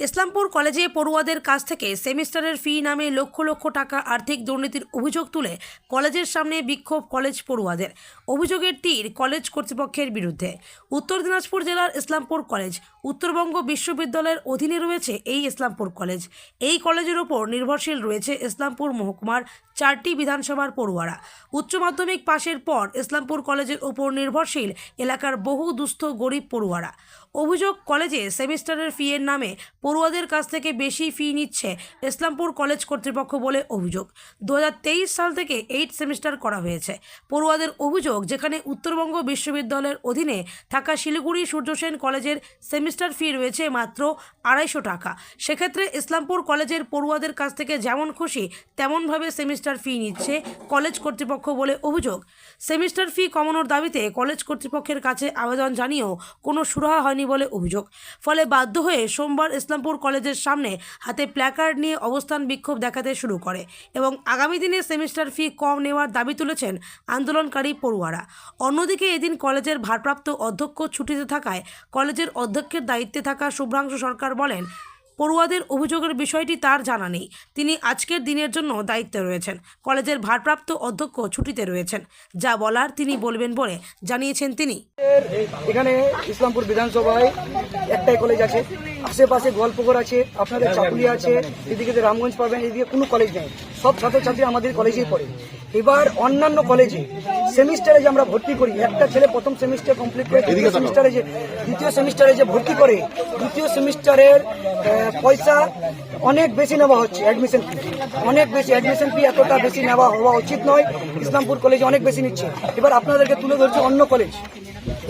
ইসলামপুর কলেজে পড়ুয়াদের কাছ থেকে সেমিস্টারের ফি নামে লক্ষ লক্ষ টাকা আর্থিক দুর্নীতির অভিযোগ তুলে কলেজের সামনে বিক্ষোভ কলেজ পড়ুয়াদের। অভিযোগের তীর কলেজ কর্তৃপক্ষের বিরুদ্ধে। উত্তর দিনাজপুর জেলার ইসলামপুর কলেজ, উত্তরবঙ্গ বিশ্ববিদ্যালয়ের অধীনে রয়েছে এই ইসলামপুর কলেজ। এই কলেজের ওপর নির্ভরশীল রয়েছে ইসলামপুর মহকুমার চারটি বিধানসভার পড়ুয়ারা। উচ্চ মাধ্যমিক পাশের পর ইসলামপুর কলেজের ওপর নির্ভরশীল এলাকার বহু দুস্থ গরিব পড়ুয়ারা। অভিযোগ কলেজে সেমিস্টারের ফি এর নামে পড়ুয়াদের কাছ থেকে বেশি ফি নিচ্ছে ইসলামপুর কলেজ কর্তৃপক্ষ বলে অভিযোগ। দু হাজার তেইশ সাল থেকে এইট সেমিস্টার করা হয়েছে। পড়ুয়াদের অভিযোগ, যেখানে উত্তরবঙ্গ বিশ্ববিদ্যালয়ের অধীনে থাকা শিলিগুড়ি সূর্যসেন কলেজের সেমিস্টার ফি রয়েছে মাত্র আড়াইশো টাকা। সেক্ষেত্রে ইসলামপুর কলেজের পড়ুয়াদের কাছ থেকে যেমন খুশি, তেমনভাবে সেমিস্টার ফি নিচ্ছে কলেজ কর্তৃপক্ষ বলে অভিযোগ। সেমিস্টার ফি কমানোর দাবিতে কলেজ কর্তৃপক্ষের কাছে আবেদন জানিয়েও কোনো সুরাহা হয়নি বলে অভিযোগ। ফলে বাধ্য হয়ে সোমবার ইসলামপুর কলেজের সামনে হাতে প্ল্যাকার্ড নিয়ে অবস্থান বিক্ষোভ দেখাতে শুরু করে এবং আগামী দিনে সেমিস্টার ফি কম নেওয়ার দাবি তুলেছেন আন্দোলনকারী পড়ুয়ারা। অন্যদিকে এদিন কলেজের ভারপ্রাপ্ত অধ্যক্ষ ছুটিতে থাকায় কলেজের অধ্যক্ষের দায়িত্বে থাকা শুভ্রাংশু সরকার বলেন পড়ুয়াদের অভিযোগের বিষয়টি তার জানা নেই। তিনি আজকের দিনের জন্য দায়িত্বে রয়েছেন। কলেজের ভারপ্রাপ্ত অধ্যক্ষ ছুটিতে রয়েছেন। যা বলার তিনি বলবেন বলে জানিয়েছেন তিনি। এখানে ইসলামপুর বিধানসভায় একটাই কলেজ আছে। আশেপাশে গোয়ালপুকুর আছে, আপনাদের চাকুলি আছে, এদিকে রামগঞ্জ পাবেন, এদিকে কোনো কলেজ নেই। সব ছাত্রছাত্রী আমাদের কলেজেই পড়ে। এবার অন্যান্য কলেজে সেমিস্টারে যে আমরা ভর্তি করি একটা ছেলে প্রথম সেমিস্টার কমপ্লিট করে দ্বিতীয় সেমিস্টারে যে দ্বিতীয় সেমিস্টারে যে ভর্তি করে দ্বিতীয় সেমিস্টারের পয়সা অনেক বেশি নেওয়া হচ্ছে অ্যাডমিশন ফি অনেক বেশি অ্যাডমিশন ফি এতটা বেশি নেওয়া হওয়া উচিত নয়। ইসলামপুর কলেজে অনেক বেশি নিচ্ছে। এবার আপনাদেরকে তুলে ধরছে অন্য কলেজ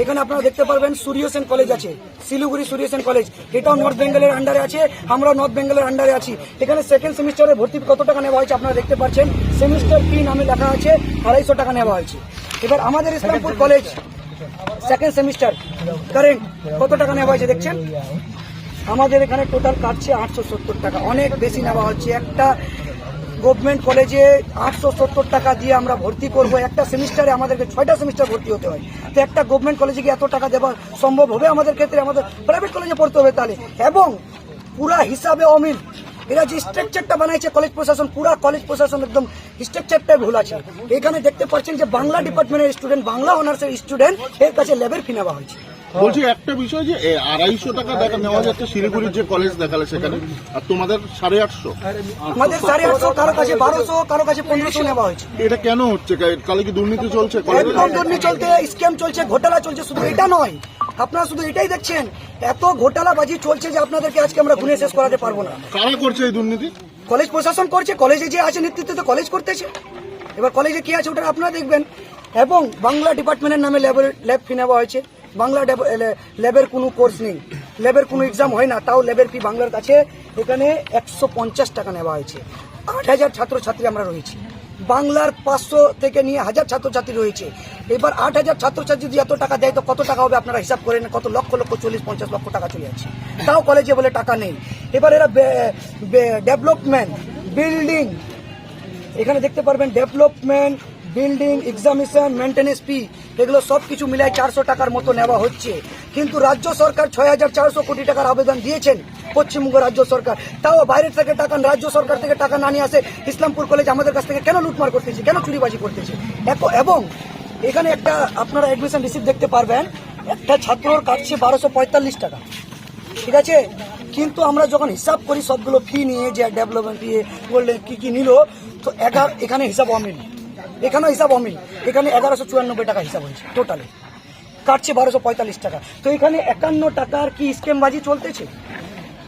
এখানে আপনারা দেখতে পারবেন সূর্য সেন কলেজ আছে, শিলিগুড়ি সূর্য সেন কলেজ। এটাও নর্থ বেঙ্গলের আন্ডারে আছে, আমরা নর্থ বেঙ্গলের আন্ডারে আছি। এখানে সেকেন্ড সেমিস্টারে ভর্তি কত টাকা নেওয়া হয়েছে আপনারা দেখতে পাচ্ছেন? সেমিস্টার ফি নামে লেখা আছে, আড়াইশো টাকা নেওয়া হয়েছে। এবার আমাদের Islampur college second semester current কত টাকা নেওয়া হয়েছে দেখছেন? আমাদের এখানে টোটাল কাটছে আটশো সত্তর টাকা। অনেক বেশি নেওয়া হচ্ছে। একটা গভর্নমেন্ট কলেজে আটশো সত্তর টাকা দিয়ে আমরা ভর্তি করব। একটা সেমিস্টারে আমাদেরকে ছয়টা সেমিস্টার ভর্তি হতে হয়। তো একটা গভর্নমেন্ট কলেজে কি এত টাকা দেওয়া সম্ভব হবে আমাদের ক্ষেত্রে? আমাদের প্রাইভেট কলেজে পড়তে হবে তাহলে। এবং পুরা হিসাবে অমিল, এরা যে স্ট্রাকচারটা বানাইছে কলেজ প্রশাসন, পুরা কলেজ প্রশাসন একদম স্ট্রাকচারটাই ভুল আছে। এখানে দেখতে পাচ্ছেন যে বাংলা ডিপার্টমেন্টের স্টুডেন্ট বাংলা অনার্সের স্টুডেন্ট এর কাছে লেভেল ফি নেওয়া হয়েছে। বলছি একটা বিষয় যে আড়াইশো টাকা দেখা নেওয়া যাচ্ছে শিলিগুড়ির যে কলেজ দেখালে সেখানে। আর তোমাদের সাড়ে আটশো। আমাদের সাড়ে আটশো কারও কাছে বারোশো কারও কাছে পনেরোশো নেওয়া হয়েছে। এটা কেন হচ্ছে? কা- তাহলে কি দুর্নীতি চলছে? একদম দুর্নীতি চলছে স্ক্যাম চলছে ঘোটালা চলছে শুধু এটা নয়। আপনারা শুধু এটাই দেখছেন এত ঘোটালাবাজি চলছে যে আপনাদেরকে আজকে আমরা গুনে শেষ করাতে পারব না। কারা করছে এই দুর্নীতি? কলেজ প্রশাসন করছে কলেজে যে আছে নেতৃত্বে তো কলেজ করতেছে। এবার কলেজে কি আছে ওটা আপনারা দেখবেন। এবং বাংলা ডিপার্টমেন্টের নামে ল্যাব ফি নেওয়া হয়েছে। বাংলা ল্যাবের কোনো কোর্স নেই। ল্যাবের কোনো এক্সাম হয় না, তাও ল্যাবের ফি বাংলার কাছে। এখানে একশো পঞ্চাশ টাকা নেওয়া হয়েছে। আট হাজার ছাত্রছাত্রী আমরা রয়েছি। বাংলার পাঁচশো থেকে নিয়ে হাজার ছাত্রছাত্রী রয়েছে। এবার আট হাজার ছাত্রছাত্রী যদি এত টাকা দেয়, তো কত টাকা হবে আপনারা হিসাব করেন? কত লক্ষ লক্ষ, চল্লিশ, পঞ্চাশ লক্ষ টাকা চলে যাচ্ছে। তাও কলেজে বলে টাকা নেই। এবার এরা ডেভেলপমেন্ট বিল্ডিং এখানে দেখতে পারবেন development building examination maintenance fee এগুলো সব কিছু মিলাই চারশো টাকার মতো নেওয়া হচ্ছে। কিন্তু রাজ্য সরকার ছয় হাজার চারশো কোটি টাকার আবেদন দিয়েছেন পশ্চিমবঙ্গ রাজ্য সরকার। তাও বাইরের থেকে টাকা, রাজ্য সরকার থেকে টাকা না নিয়ে আসে ইসলামপুর কলেজ আমাদের কাছ থেকে কেন লুটমার করতেছে, কেন চুরিবাজি করতেছে? এবং এখানে একটা আপনারা অ্যাডমিশন রিসিভ দেখতে পারবেন, একটা ছাত্রর কাটছে বারোশো পঁয়তাল্লিশ টাকা। ঠিক আছে? কিন্তু আমরা যখন হিসাব করি, সবগুলো ফি নিয়ে যে ডেভেলপমেন্ট ফি বললেন কি কি নিল, তো এখানে হিসাব অমিল। এখানেও হিসাব অমিল। এখানে এগারোশো চুরানব্বই টাকা হিসাব হয়েছে টোটালে কাটছে বারোশো পঁয়তাল্লিশ টাকা। তো এখানে একান্ন টাকার কি স্কেমবাজি চলতেছে?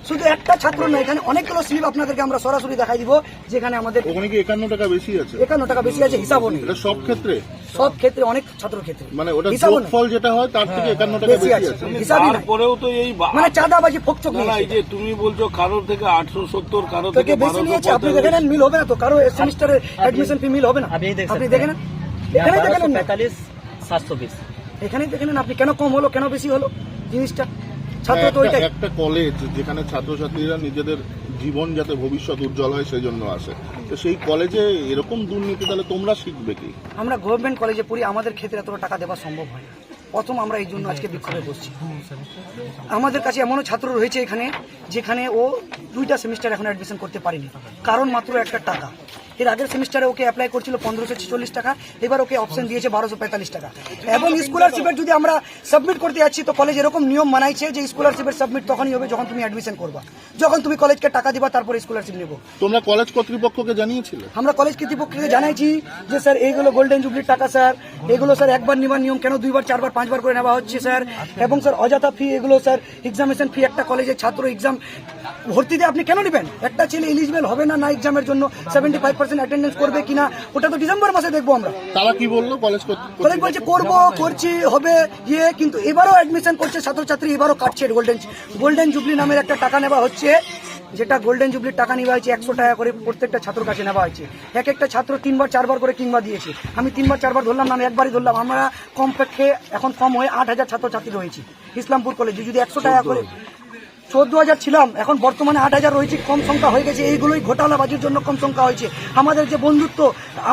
শুধু একটা ছাত্র না এখানে অনেকগুলো স্লিপ আপনাদেরকে আমরা সরাসরি দেখাই দিব যেখানে আমাদের ওখানে কি একান্ন টাকা বেশি আছে? একান্ন টাকা বেশি আছে হিসাব নেই। সব ক্ষেত্রে? সব ক্ষেত্রে অনেক ছাত্র ক্ষেত্রে মানে ওটা যোগফল যেটা হয় তার থেকে হ্যাঁ, 51 টাকা বেশি আছে। তারপরেও তো এই মানে চাঁদাবাজি ফকচক না এই যে তুমি বলছো কারোর থেকে 870 কারোর থেকে বেশি নিয়েছে আপনি দেখে নেন মিল হবে না তো। কারও সেমিস্টারে অ্যাডমিশন ফি মিল হবে না। আপনি দেখে নেন এখানে দেখে নেন পঁয়তাল্লিশ সাতশো বিশ। এখানে দেখে নেন আপনি কেন কম হলো কেন বেশি হলো? জিনিসটা। ছাত্র তো একটা কলেজ যেখানে ছাত্রছাত্রীরা নিজেদের জীবন যাতে ভবিষ্যৎ উজ্জ্বল হয় সেই জন্য আসে। তো সেই কলেজে এরকম দুর্নীতি তাহলে তোমরা শিখবে কি? আমরা গভর্নমেন্ট কলেজে পড়ি, আমাদের ক্ষেত্রে এতটা টাকা দেওয়া সম্ভব হয় না। প্রথম আমরা এই জন্য আজকে বিক্ষোভে বসছি। আমাদের কাছে এমনও ছাত্র রয়েছে এখানে, যেখানে ও দুইটা সেমিস্টার এখন অ্যাডমিশন করতে পারেনি। কারণ মাত্র একটা টাকা। এর আগের সেমিস্টারে ওকে অ্যাপ্লাই করছিল পনেরোশো ছেচল্লিশ টাকা এবার ওকে অপশন দিয়েছে বারোশো পঁয়তাল্লিশ টাকা। এবং স্কলারশিপের যদি আমরা সাবমিট করতে যাচ্ছি তো কলেজ এরকম নিয়ম মানাইছে যে স্কলারশিপের সাবমিট তখনই হবে যখন তুমি অ্যাডমিশন করবা। যখন তুমি কলেজকে টাকা দিবা তারপর স্কলারশিপ নেব। তোমরা কলেজ কর্তৃপক্ষকে জানিয়েছিলে? আমরা কলেজ কর্তৃপক্ষকে জানাইছি যে স্যার এইগুলো গোল্ডেন জুবলির টাকা স্যার। এগুলো স্যার একবার নেবার নিয়ম কেন দুইবার চারবার পাঁচবার করে নেওয়া হচ্ছে স্যার? এবং স্যার অযথা ফি এগুলো স্যার এক্সামিনেশন ফি একটা কলেজের ছাত্র এক্সাম ভর্তিতে আপনি কেন নেবেন? একটা ছেলে এলিজিবল হবে না না এক্সামের জন্য? সেভেন্টি ফাইভ পার্সেন্ট অ্যাটেন্ডেন্স করবে কিনা ওটা তো ডিসেম্বর মাসে দেখব আমরা। তারা কি বলল? কলেজ কলেজ বলছে করব করছি হবে ইয়ে। কিন্তু এবারও অ্যাডমিশন করছে ছাত্রছাত্রী এবারও কাটছে গোল্ডেন গোল্ডেন জুবলি নামের একটা টাকা নেওয়া হচ্ছে যেটা গোল্ডেন জুবলির টাকা নেওয়া হয়েছে একশো টাকা করে প্রত্যেকটা ছাত্র কাছে নেওয়া হয়েছে। এক একটা ছাত্র তিনবার চারবার করে কিংবা দিয়েছে। আমি তিনবার চারবার ধরলাম না আমি একবারই ধরলাম। আমরা কমপক্ষে এখন কম হয়ে আট হাজার ছাত্রছাত্রী রয়েছে ইসলামপুর কলেজে যদি একশো টাকা করে চোদ্দ হাজার ছিলাম। এখন বর্তমানে আট হাজার রয়েছে, কম সংখ্যা হয়ে গেছে। এইগুলোই ঘোটালাবাজির জন্য কম সংখ্যা হয়েছে। আমাদের যে বন্ধুত্ব,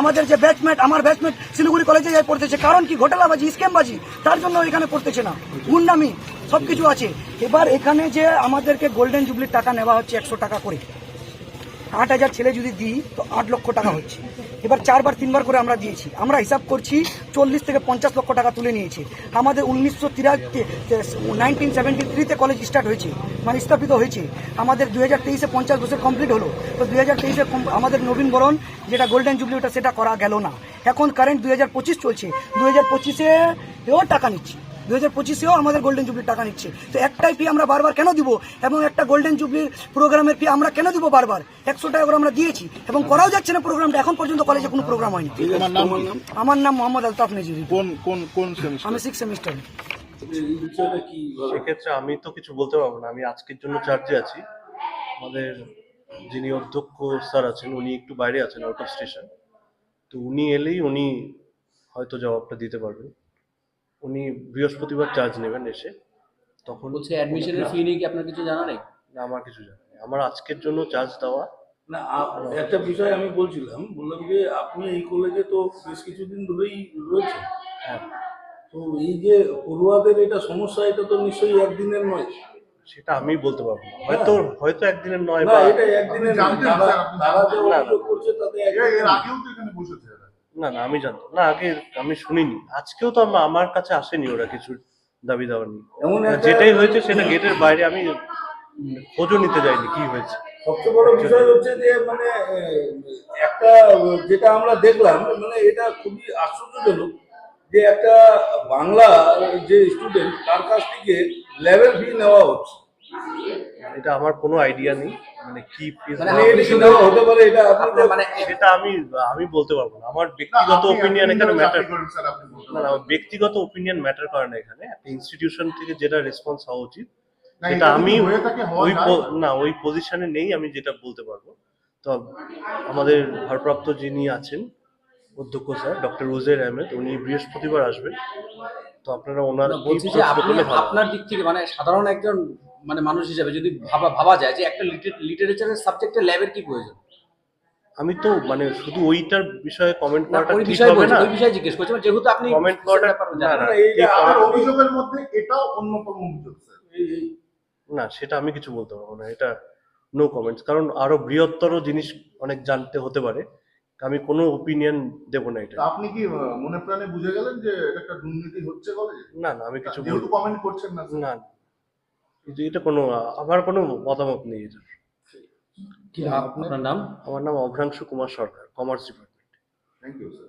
আমাদের যে ব্যাচমেট আমার ব্যাচমেট শিলিগুড়ি কলেজে যাই পড়তেছে, কারণ কি ঘোটালাবাজি স্ক্যামবাজি তার জন্য এখানে পড়তেছে না। গুন্ডামি সব কিছু আছে। এবার এখানে যে আমাদেরকে গোল্ডেন জুবলির টাকা নেওয়া হচ্ছে একশো টাকা করে। আট হাজার ছেলে যদি দিই, তো আট লক্ষ টাকা হচ্ছে। এবার চারবার, তিনবার করে আমরা দিয়েছি। আমরা হিসাব করছি, চল্লিশ থেকে পঞ্চাশ লক্ষ টাকা তুলে নিয়েছি। আমাদের উনিশশো তিরাশি নাইনটিন সেভেন্টি থ্রিতে কলেজ স্টার্ট হয়েছে মানে স্থাপিত হয়েছে। আমাদের দুই হাজার তেইশে পঞ্চাশ বছর কমপ্লিট হলো। তো দু হাজার তেইশে আমাদের নবীন বরণ, যেটা গোল্ডেন জুবলি ওটা সেটা করা গেল না। এখন কারেন্ট দু হাজার পঁচিশ চলছে। দু হাজার পঁচিশে এও টাকা নিচ্ছে। দু হাজার পঁচিশেও আমাদের গোল্ডেন জুবলির টাকা নিচ্ছে। তো একটাই ফি আমরা বারবার কেন দিব? এবং একটা গোল্ডেন জুবলির প্রোগ্রামের ফি আমরা কেন দিব বারবার? একশো টাকা করে আমরা দিয়েছি এবং করাও যাচ্ছে না প্রোগ্রামটা এখন পর্যন্ত কলেজে কোনো প্রোগ্রাম হয়নি। নাম আমার নাম মোহাম্মদ আলতাফ নজির। কোন কোন কোন সেমিস্টার আমি সিক্স সেমিস্টার কি? সেক্ষেত্রে আমি তো কিছু বলতে পারব না। আমি আজকের জন্য চার্জে আছি। আমাদের যিনি অধ্যক্ষ স্যার আছেন উনি একটু বাইরে আছেন আউট অফ স্টেশন তো উনি এলেই উনি হয়তো জবাবটা দিতে পারবেন। উনি বৃহস্পতিবার চার্জ নেবেন এসে তখন বলছে অ্যাডমিশনের ফি নিয়ে কি আপনার কিছু জানা নেই? না, আমার কিছু জানা নেই। আমার আজকের জন্য চার্জ দেওয়া। না একটা বিষয় আমি বলছিলাম বললাম যে আপনি এই কলেজে তো বেশ কিছুদিন ধরেই রয়েছে হ্যাঁ। তো এই যে পড়ুয়াদের এটা সমস্যা এটা তো নিশ্চয়ই একদিনের নয়। সেটা আমি বলতে পারব না। হয়তো হয়তো একদিনের নয় বা এটা একদিনের নয়। তারা তারা যে অভিযোগ করছে তাতে একদিনের আগেও তো এখানে বসেছে। এরা। না না আমি জানতাম। না আগে আমি শুনিনি। আজকেও তো আমা- আমার কাছে আসেনি ওরা কিছু দাবি দাওয়া নিয়ে। এমন একটা যেটাই হয়েছে সেটা গেটের বাইরে আমি খোঁজও নিতে যাইনি কি হয়েছে। সবচেয়ে বড় বিষয় হচ্ছে যে মানে একটা যেটা আমরা দেখলাম মানে এটা খুবই আশ্চর্যজনক যে একটা বাংলা যে স্টুডেন্ট তার কাছ থেকে লেভেল ফি নেওয়া হচ্ছে। এটা আমার কোনো আইডিয়া নেই। মানে কি মানে মানে নেওয়া এটা হচ্ছে। কি নেওয়া হতে পারে এটা মানে সেটা আমি আমি বলতে পারব না। আমার ব্যক্তিগত ওপিনিয়ন এখানে ম্যাটার না না আমার ব্যক্তিগত ওপিনিয়ন ম্যাটার করে না এখানে। একটা ইনস্টিটিউশন থেকে যেটা রেসপন্স হওয়া উচিত সেটা আমি ওই না। ওই পজিশনে নেই আমি যেটা বলতে পারব। তো আমাদের ভারপ্রাপ্ত যিনি আছেন অধ্যক্ষ স্যার ডক্টর রোজের আহমেদ উনি বৃহস্পতিবার আসবেন। তো আপনারা ওনার বলছি যে আপনি। আপনার দিক থেকে মানে সাধারণ একজন মানে মানুষ হিসেবে যদি ভাবা ভাবা যায় যে একটা লিটারেচারের সাবজেক্টে ল্যাবের কি প্রয়োজন? আমি তো মানে শুধু ওইটার বিষয়ে কমেন্ট না করাটা ওই ঠিক বিষয়ে হবে না। ওই বিষয়ে জিজ্ঞেস করছি যেহেতু আপনি কমেন্ট করাটা না না আমার অভিযোগের মধ্যে এটাও অন্যতম অভিযোগ না সেটা আমি কিছু বলতে পারব না এটা নো কমেন্টস কারণ আরও বৃহত্তর জিনিস অনেক জানতে হতে পারে। আমি কোনো ওপিনিয়ন দেব না এটা। আপনি কি মনে প্রাণে বুঝে গেলেন যে এটা একটা দুর্নীতি হচ্ছে কলেজে না না আমি কিছু যেহেতু কমেন্ট করছেন না না এটা কোনো আমার কোনো মতামত নেই এটা কি আপনার নাম? আমার নাম Abhranshu Kumar Sarkar commerce department thank you sir